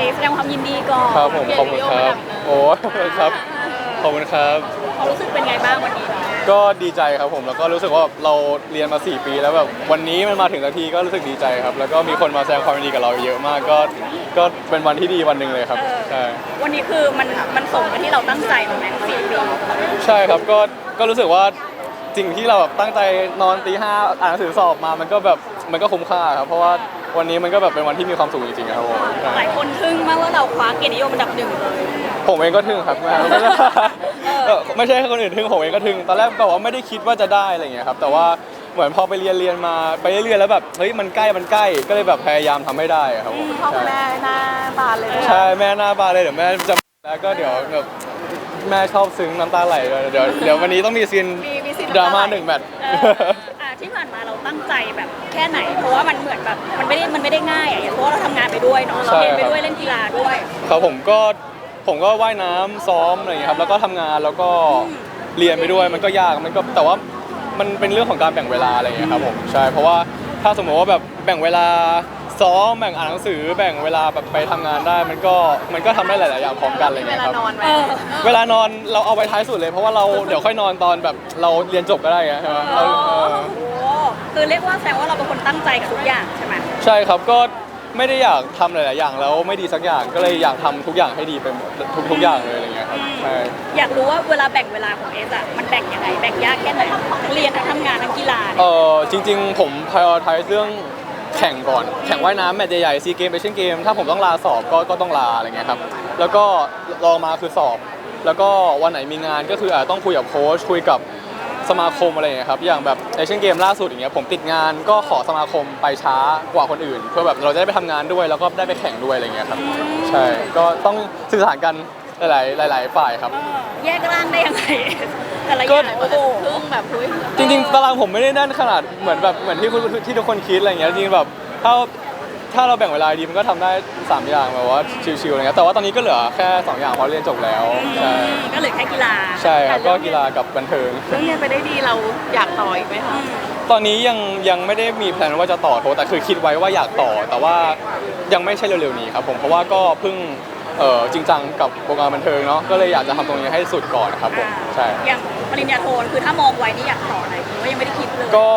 นี้ แสดงความยินดีก่อนครับผมขอบคุณครับ โอ้ครับขอบคุณครับความรู้สึกเป็นไงบ้างวันนี้ก็ดีใจครับผมแล้วก็รู้สึกว่าเราเรียนมา 4 ปีแล้วแบบวันนี้มันมาถึงสักทีก็รู้สึกดีใจครับ แล้วก็มีคนมาแสดงความยินดีกับเราเยอะมากก็ก็เป็นวันที่ดีวันหนึ่งเลยครับเออใช่วันนี้คือมันมันสมกับที่เราตั้งใจมาแม็กสี่ปีใช่ครับก็ก็รู้สึกว่าสิ่งที่เราแบบตั้งใจนอนตีห้าอ่านหนังสือสอบมามันก็แบบมันก็คุ้มค่าครับเพราะว่า วันนี้มันก็แบบเป็นวันที่มีความสุขจริงๆครับผมใช่หลายคนทึ่งมากว่าเราคว้าเกียรตินิยมอันดับหนึ่งเลยผมเองก็ทึ่งครับไม่ไม่ใช่เออไม่ใช่แค่คนอื่นทึ่งผมเองก็ทึ่งตอนแรกแบบว่าไม่ได้คิดว่าจะได้อะไรอย่างเงี้ยครับแต่ว่าเหมือนพอไปเรียนเรียนมาไปเรื่อยๆแล้วแบบเฮ้ยมันใกล้มันใกล้ก็เลยแบบพยายามทำให้ได้ครับผมพ่อคุณใช่แม่หน้าบานเลยนะใช่แม่หน้าบานเลยเดี๋ยวแม่จะแล้วก็เดี๋ยวแบบแม่ชอบซึ้งน้ำตาไหลเลยเดี๋ยวเดี๋ยววันนี้ต้องมีซีนมีมีซีนดราม่าหนึ่งแมตช์ เอออะ ที่ผ่านมาเราตั้งใจแบบแค่ไหน เพราะว่ามันเหมือนแบบมันไม่ได้มันไม่ได้ง่ายอะเพราะว่าเราทำงานไปด้วยเนาะเราใช่เรียนไปครับด้วยเล่นกีฬาด้วย ครับผมก็ผมก็ว่ายน้ำซ้อมอะไรอย่างเงี้ยครับแล้วก็ทำงานแล้วก็เรียนไปด้วยมันก็ยากมันก็แต่ว่ามันเป็นเรื่องของการแบ่งเวลาอะไรอย่างเงี้ยครับผมใช่เพราะว่าถ้าสมมติว่าแบบแบ่งเวลา ซ้อมแบ่งอ่านหนังสือแบ่งเวลาแบบไปทำงานได้ มันก็มันก็ทำได้หลาย ๆ อย่างพร้อมกันอะไรอย่างเวเงี้ยลาครับนอนไหมเออเวลานอนเราเอาไว้ท้ายสุดเลยเพราะว่าเราเดี๋ยวค่อยนอนตอนแบบเราเรียนจบก็ได้ไงใช่ไหมอ๋เราอเออโอ้โหคือเรียกว่าแสดงว่าเราเป็นคนตั้งใจกับทุกอย่างใช่ไหมใช่ครับก็ไม่ได้อยากทำหลาย ๆ อย่างแล้วไม่ดีสักอย่างก็เลยอยากทำทุกอย่างให้ดีเป็นทุกทุกอย่างเลยอะไรเงี้ยครับใช่อยากรู้ว่าเวลาแบ่งเวลาของเอสอะมันแบ่งยังไงแบ่งยากแค่ไหนทั้งเรียนทั้งทำงานทั้งกีฬาเอเนี่ยอจริง ๆ ผม prioritize เรื่อง แข่งก่อน แข่งว่ายน้ำแมตช์ใหญ่ๆซีเกมเอเชียนเกม ถ้าผมต้องลาสอบก็ก็ต้องลาอะไรเงี้ยครับ แล้วก็รองมาคือสอบ แล้วก็วันไหนมีงานก็คืออาจต้องคุยกับโค้ชคุยกับสมาคมอะไรเงี้ยครับ อย่างแบบเอเชียนเกมล่าสุดอย่างเงี้ยผมติดงานก็ขอสมาคมไปช้ากว่าคนอื่น เพื่อแบบเราจะได้ไปทำงานด้วยแล้วก็ได้ไปแข่งด้วยอะไรเงี้ยครับ ใช่ ก็ต้องสื่อสารกันหลายๆหลาย ๆ ฝ่ายครับ แยกร่างได้ยังไง แต่ละอก็ย่างโอ้โหพึ่งแบบพุ้ยจริงๆตารางผมไม่ได้แน่นขนาดเหมือนแบบเหมือนที่คุณที่ทุกคนคิดอะไรอย่างเงี้ยจริงๆแบบถ้าถ้าเราแบ่งเวลาดีมันก็ทำได้สามอย่างแบบว่าชิวๆอะไรเงี้ยแต่ว่าตอนนี้ก็เหลือแค่สองอย่างเพราะเรียนจบแล้วใช่ก็เหลือแค่กีฬาใช่ครับก็กีฬากับบันเทิงเรื่องเรียนไปได้ดีเราอยากต่ออีกไหมคะตอนนี้ยังยังไม่ได้มีแผนว่าจะต่อโทแต่คือคิดไว้ว่าอยากต่อ แต่ว่ายังไม่ใช่เร็วๆนี้ครับผมเพราะว่าก็เพิ่ง เอ่อจริงจังกับวงการบันเทิงเนาะก็เลยอยากจะทำตรงนี้ให้สุดก่อนครับผมใช่ อย่างปริญญาโทคือถ้ามองไว้นี่อยากต่ออะไรหรือว่ายังไม่ได้คิดเลยก็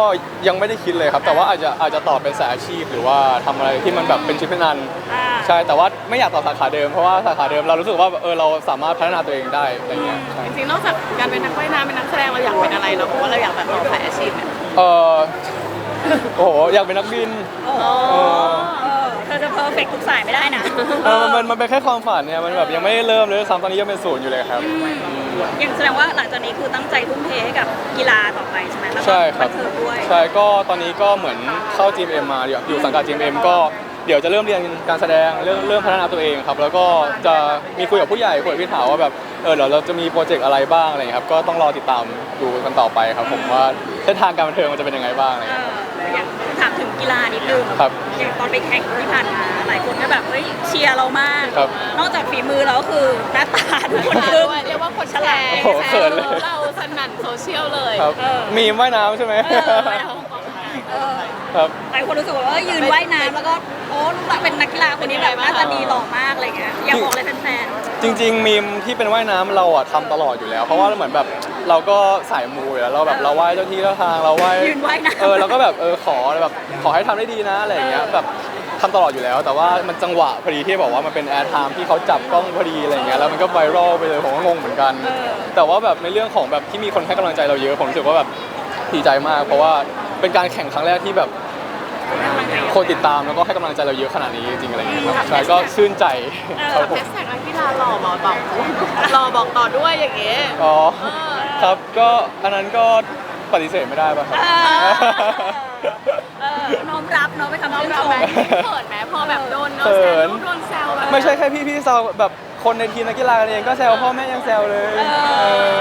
ยังไม่ได้คิดเลยครับ แต่ว่าอาจจะอาจจะต่อเป็นสายอาชีพ หรือว่าทำอะไรที่มันแบบเป็นชีวิตนัน อ่าใช่แต่ว่าไม่อยากต่อสาขาเดิมเพราะว่าสาขาเดิมเรารู้สึกว่าเออเราสามารถพัฒนาตัวเองได้อะไรเงี้ยใช่จริงๆนอกจากการเป็นนักว่ายน้ำเป็นนักแสดงเราอยากเป็นอะไรเราบอกว่าเราอยากแบบต่อสายอาชีพเนี่ยเออโอ้โหอยากเป็นนักบินโอ้โหเออเธอจะเพอร์เฟกทุกสายไม่ได้นะเออมันมันเป็นแค่ความฝันเนี่ยมันแบบยังไม่ได้เริ่มเลยด้วยซ้ำตอนนี้ยังเป็นศูนย์อยู่เลยครับ อย่างแสดงว่าหลังจากนี้คือตั้งใจทุ่มเทให้กับกีฬาต่อไปใช่ไหมแล้วก็ใช่ครับบันเทิงด้วย ใช่ก็ตอนนี้ก็เหมือนเข้า GMM มาอยู่อยู่สังกัด GMM ก็เดี๋ยวจะเริ่มเรียนการแสดงเรื่องเรื่องพัฒนาตัวเองครับ แล้วก็จะมีคุยกับผู้ใหญ่คุยกับพี่ถาว่าแบบเออเดี๋ยวเราจะมีโปรเจกต์อะไรบ้างอะไรอย่างเงี้ยครับก็ต้องรอติดตามดูกันต่อไปครับ ผมว่าเส้นทางการบันเทิงมันจะเป็นยังไงบ้างอะไรอย่างเอเงี้ยออย่างถามถึง กีฬานิดนึงครับ อย่างตอนไปแข่งที่ผ่านมาหลายคนก็แบบเฮ้ยเชียร์เรามาก ครับ นอกจากฝีมือเราก็คือหน้าตาทุกคนค่ะคือด้วยเรียกว่าคนแชร์โอ้โหแชเขินร์เลย เราสนั่นโซเชียลเลยครับ เออ มีมว่ายน้ำใช่ไหมเออไม่เอาเออครับ หลายคนรู้สึกว่าเออยืนว่ายน้ำแล้วก็โอ้ลูกหลานเป็นนักกีฬาคนนี้แบบน่าจะดีหล่อมากอะไรเงี้ยอยากบอกเลยแฟนจริงๆมีมที่เป็นว่ายน้ำเราอะทำตลอดอยู่แล้ว เพราะว่าเหมือนแบบ เราก็สายมูอยู่แล้วเราแบบเราไหว้เจ้าที่เจ้าทางเราไหว้ยืนว่ายน้ำเออเราก็แบบเออขอแบบขอให้ทำได้ดีนะอะไรอย่างเงี้ยแบบทำตลอดอยู่แล้ว แต่ว่ามันจังหวะพอดีที่บอกว่ามันเป็นแอร์ไทม์ที่เขาจับกล้องพอดีอะไรอย่างเงี้ยแล้วมันก็ไวรัลไปเลยผมก็งงเหมือนกันเออแต่ว่าแบบในเรื่องของแบบที่มีคนให้กำลังใจเราเยอะผมรู้สึกว่าแบบดีใจมาก เพราะว่าเป็นการแข่งครั้งแรกที่แบบๆคนติดตามแล้วก็ให้กำลังใจเราเยอะขนาดนี้จริงๆอะไรอย่างเงี้ยครับใช่ก็ชื่นใจครับผมแฮชแท็กนักกีฬาหล่อบอกต่อหล่อบอกต่อด้วยอย่างเงี้ยอ๋อ เออ ครับก็อันนั้นก็ปฏิเสธไม่ได้ป่ะครับ เออเออน้อมรับเนาะไปคำน้องชื่นเราชมไหมเขินไหมพอแบบโดนโดนเขิแซวนโดนแซวแบบไม่ใช่แค่พี่พี่ๆแซวแบบคนในทีมนักกีฬากันเองก็แซวพ่อแม่ยังแซวเลยเอเออ อ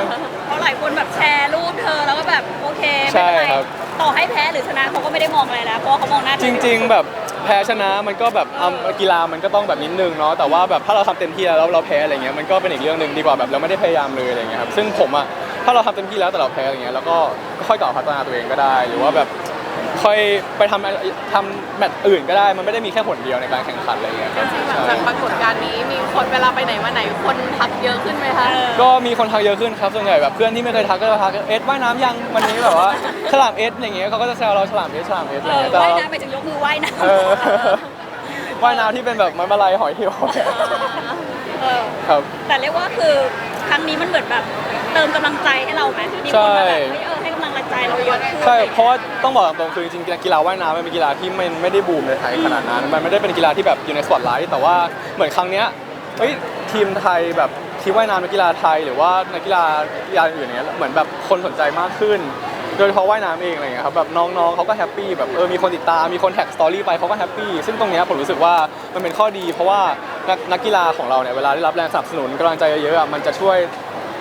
เพราะหลายคนแบบแชร์รูปเธอแล้วก็แบบโอเคใช่ไม่เป็นไรครับ ต่อให้แพ้หรือชนะเขาก็ไม่ได้มองอะไรแล้วเพราะว่าเขามองหน้าเธจอ ริง ๆ แบบแพ้ชนะมันก็แบบอะกีฬามันก็ต้องแบบนิดนึงเนาะแต่ว่าแบบถ้าเราทำเต็มที่แล้วเราแพ้อะไรเงี้ยมันก็เป็นอีกเรื่องหนึ่งดีกว่าแบบเราไม่ได้พยายามเลยอะไรเงี้ยครับซึ่งผมอะ ถ้าเราทำเต็มที่แล้วแต่เราแพ้อะไรเงี้ยแล้วก็ค่อยกลับมาพัฒนาตัวเองก็ได้ หรือว่าแบบค่อยไปทำทำแมตช์อื่นก็ได้ มันไม่ได้มีแค่ผลเดียวในการแข่งขันอะไรอย่างเงี้ยครับหลังใช่จากปรากฏการณ์นี้มีคนเวลาไปไหนมาไหนคนทักเยอะขึ้นไหมคะก็มีคนทักเยอะขึ้นครับส่วนใหญ่แบบเพื่อนที่ไม่เคยทักก็จะทักเอสว่ายน้ำยังวันนี้แบบว่าฉลามเอสอย่างเงี้ยเขาก็จะแซวเราฉลามเอสฉลามเอสเออะไรอเงี้ยแต่ว่ายเราน้ำไปถึงยกมือว่ายน้ำเออว่ายน้ำที่เป็นแบบไม้มาลายหอยเหี่ยวเออครับแต่เรียกว่าคือครั้งนี้มันเหมือนแบบ เติมกำลังใจให้เราไหมมีคนมาแบบเฮ้ยเออให้กำลังใจเราเยอะขึ้นใช่เพราะว่าต้องบอกตรงๆคือจริงๆกีฬาว่ายน้ำมันเป็นกีฬาที่มันไม่ได้บูมในไทยขนาดนั้น มันไม่ได้เป็นกีฬาที่แบบอยู่ในสปอตไลท์แต่ว่าเหมือนครั้งเนี้ยเฮ้ยทีมไทยแบบทีมว่ายน้ำเป็นกีฬาไทย หรือว่านักกีฬากีฬาอื่นอย่างเงี้ยเหมือนแบบคนสนใจมากขึ้นโดยเฉพาะว่ายน้ำเองอะไรเงี้ยครับแบบน้องๆเขาก็แฮปปี้แบบเออมีคนติดตามมีคนแท็กสตอรี่ไปเขาก็แฮปปี้ซึ่งตรงเนี้ยผมรู้สึกว่ามันเป็นข้อดี เพราะว่านักนักกีฬาของเราเนี่ยเวลาได้รับแรงสนับสนุนกำลังใจเยอะๆอะมันจะช่วย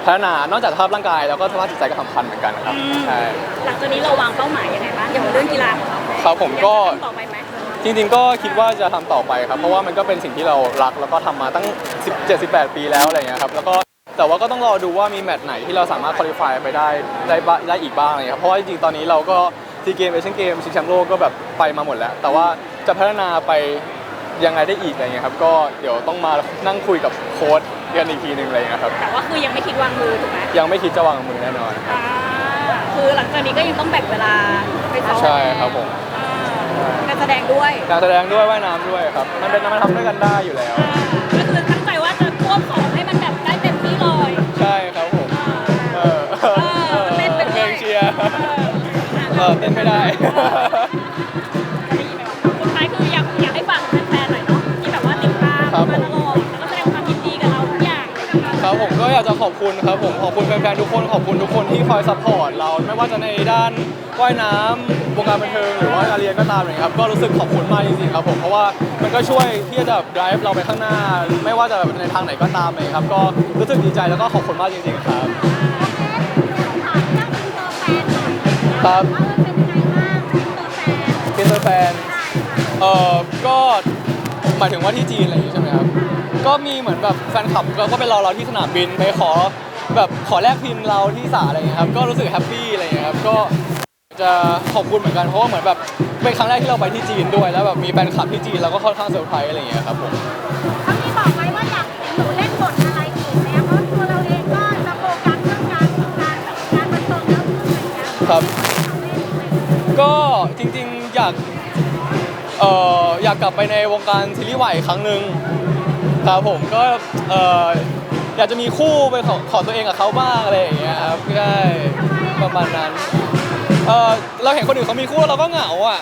พัฒนานอกจากสภาพร่างกายแล้วก็สภาพจิตใจก็สำคัญเหมือนกันนะครับใช่หลังจากนี้เราวางเป้าหมายยังไงบ้างเกี่ยวกับเรื่องกีฬาของเราครับผมก็ อยาจะทำต่อไปไหมจริงๆก็คิดว่าจะทำต่อไปครับ เพราะว่ามันก็เป็นสิ่งที่เรารักแล้วก็ทำมาตั้ง17 18 ปีแล้วอะไรเงี้ยครับแล้วก็แต่ว่าก็ต้องรอดูว่ามีแมตช์ไหนที่เราสามารถคุริฟายไปได้ได้บ้างได้อีกบ้างอะไรเงี้ยครับเพราะว่าจริงๆตอนนี้เราก็ซีเกมเอเชียนเกมชิงแชมป์โลกก็แบบไปมาหมดแล้ว แต่ว่าจะพัฒนาไป ยังไงได้อีกอะไรเงี้ยครับก็เดี๋ยวต้องมานั่งคุยกับโค้ชกันอีกทีหนึ่งอะไรเงี้ยครับแต่ว่าคือยังไม่คิดวางมือถูกไหมยังไม่คิดจะวางมือแน่นอนอ่าคือหลังจากนี้ก็ยังต้องแบ่งเวลาไปซ้อมใช่ครับผมอ่าการแสดงด้วยการแสดงด้วยว่ายน้ำด้วยครับมันเป็นมันทำด้วยกันได้อยู่แล้วอ่าก็คือตั้งใจว่าจะควบสองให้มันแบบได้เต็มที่เลยใช่ครับผมเออเออเล่นไปเพด้ลวยงเชียร์ เออเต้นไม่ได้ จะขอบคุณครับผมขอบคุณแฟนๆทุกคนขอบคุณทุกคนที่คอยซัพพอร์ตเราไม่ว่าจะในด้านว่ายน้ำวงการบันเทิงหรือว่าการเรียนก็ตามเลยครับก็รู้สึกขอบคุณมากจริงๆครับผมเพราะว่ามันก็ช่วยที่จะ drive เราไปข้างหน้า ไม่ว่าจะในทางไหนก็ตามเลยครับก็รู้สึกดีใจแล้วก็ขอบคุณมากจริงๆครับครับเป็นตัวแฟนเอ่อก็หมายถึงว่าที่จีนอะไรอย่างงี้ใช่ไหมครับ ก็มีเหมือนแบบแฟนคลับก็ไปรอเราที่สนามบินไปขอแบบขอแลกพิมพ์เราที่สาอะไรอย่างเงี้ยครับก็รู้สึกแฮปปี้อะไรอย่างเงี้ยครับก็จะขอบคุณเหมือนกันเพราะว่าเหมือนแบบเป็นครั้งแรกที่เราไปที่จีนด้วย แล้วแบบมีแฟนคลับที่จีนเราก็ค่อนข้างเซอร์ไพรส์อะไรอย่างเงี้ยครับผมเขามีบอกไหมว่าอยากเห็นหนูเล่นบทอะไรอีกเนี่ยเพราะตัวเราเองก็จะโฟกัสเรื่องงานงานแบบงานบันเทิงเยอะขึ้นอะไรเงี้ยครับ ก็จริงๆอยากเอ่ออยากกลับไปในวงการซีรีส์วายอีกครั้งหนึ่ง ครับผมก็เอ่ออยากจะมีคู่เป็นของของตัวเองกับเขาบ้างอะไรอย่างเงี้ยครับใช่ประมาณนั้นเออเราเห็นคนอื่นเขามีคู่เราก็เหงาอะ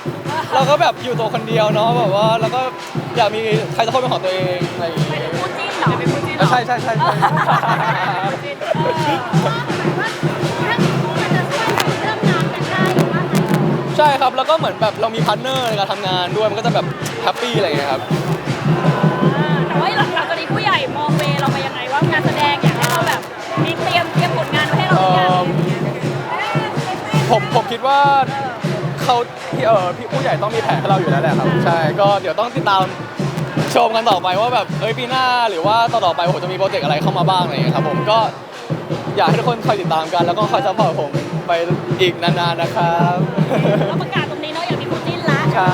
เราก็แบบอยู่ตัวคนเดียวเนาะแบบว่าเราก็อยากมีใครสักคนเป็นของตัวเองอะไรอย่างเงี้ยคู่จิ้นเหรอเป็นคู่จิ้นเหรอะอใช่ใช่ใช่ใช่จิ้นเออว่าเรื่องนี้มันจะช่วยในเรื่องงานกันได้หรือว่าไงใช่ครับแล้วก็เหมือนแบบเรามีพาร์ทเนอร์ในการทำงานด้วยมันก็จะแบบแฮปปี้อะไรอย่างเงี้ยครับแต่ ว่าหลังจากนี้ผู้ใหญ่มองเวเราไปยังไงว่างานแสดงอยากให้เราแบบมีเตรียมเตรียมผลงานไว้ให้เราหรือยังผมผมคิดว่าเขาพี่เออพี่ผู้ใหญ่ต้องมีแผนให้เราอยู่แล้วแหละครับใช่ก็เดี๋ยวต้องติดตามชมกันต่อไปว่าแบบเอ้ยปีหน้าหรือว่าต่อต่อๆไปผมจะมีโปรเจกต์อะไรเข้ามาบ้างอะไรอย่างเงี้ยครับผมก็อยากให้ทุกคนคอยติดตามกัน แล้วก็คอยซัพพอร์ตผมไปอีกนานๆนะครับ เราประกาศตรงนี้เนาะอยากมีคู่จิ้นละ ใช่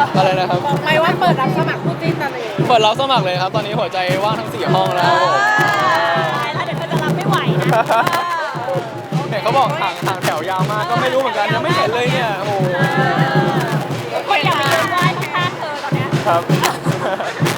อนนี้บอกเอออะไรนะครับ บอกไหมว่าเปิดรับสมัครคู่จิ้นตอนนี้เปิดรับสมัครเลยครับ ตอนนี้หัวใจว่างทั้งสี่ห้องแล้วครับผมตายแล้วเดี๋ยวเธอจะรับไม่ไหวนะเห็นเขาบอกห่างห่างแถวยาวมากก็ไม่รู้เหมือนกันยังไม่เห็นเลยเนี่ยโอ้โหคนอยากไปยืนไหว้ข้างๆเธอตอนเนี้ย ครับ